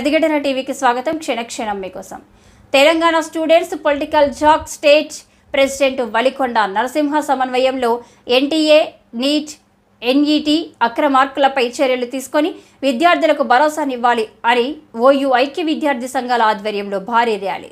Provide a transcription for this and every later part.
ప్రతిఘటన టీవీకి స్వాగతం. క్షణక్షణం మీకోసం. Telangana students political JAC state president Valikonda Narasimha సమన్వయంలో NTA NEET NET అక్రమార్కులపై చర్యలు తీసుకొని విద్యార్థులకు భరోసానివ్వాలి అని ఓయూ ఐక్య విద్యార్థి సంఘాల ఆధ్వర్యంలో భారీ ర్యాలీ.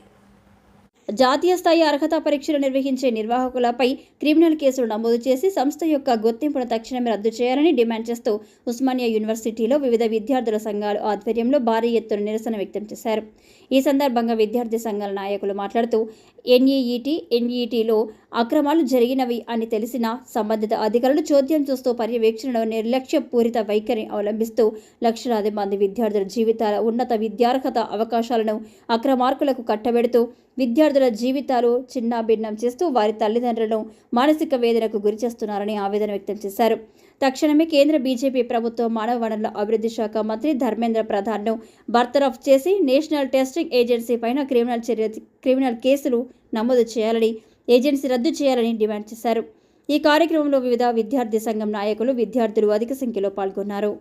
జాతీయ స్థాయి అర్హత పరీక్షలు నిర్వహించే నిర్వాహకులపై క్రిమినల్ కేసులు నమోదు చేసి సంస్థ యొక్క గుర్తింపును తక్షణమే రద్దు చేయాలని డిమాండ్ చేస్తూ ఉస్మానియా యూనివర్సిటీలో వివిధ విద్యార్థుల సంఘాలు ఆధ్వర్యంలో భారీ ఎత్తున నిరసన వ్యక్తం చేశారు. ఈ సందర్భంగా విద్యార్థి సంఘాల నాయకులు మాట్లాడుతూ ఎన్ఈఈటి ఎన్ఈటీలో అక్రమాలు జరిగినవి అని తెలిసిన సంబంధిత అధికారులు చోద్యం చూస్తూ పర్యవేక్షణలో నిర్లక్ష్య పూరిత వైఖరి అవలంబిస్తూ లక్షలాది మంది విద్యార్థుల జీవితాల ఉన్నత విద్యార్హత అవకాశాలను అక్రమార్కులకు కట్టబెడుతూ విద్యార్థుల జీవితాలు చిన్నాభిన్నం చేస్తూ వారి తల్లిదండ్రులను మానసిక వేదనకు గురి చేస్తున్నారని ఆవేదన వ్యక్తం చేశారు. తక్షణమే కేంద్ర బీజేపీ ప్రభుత్వం మానవ వనరుల అభివృద్ధి శాఖ మంత్రి ధర్మేంద్ర ప్రధాన్ను బర్తరఫ్ చేసి నేషనల్ టెస్టింగ్ ఏజెన్సీ పైన క్రిమినల్ చర్య క్రిమినల్ కేసులు నమోదు చేయాలని ఏజెన్సీ రద్దు చేయాలని డిమాండ్ చేశారు. ఈ కార్యక్రమంలో వివిధ విద్యార్థి సంఘం నాయకులు విద్యార్థులు అధిక సంఖ్యలో పాల్గొన్నారు.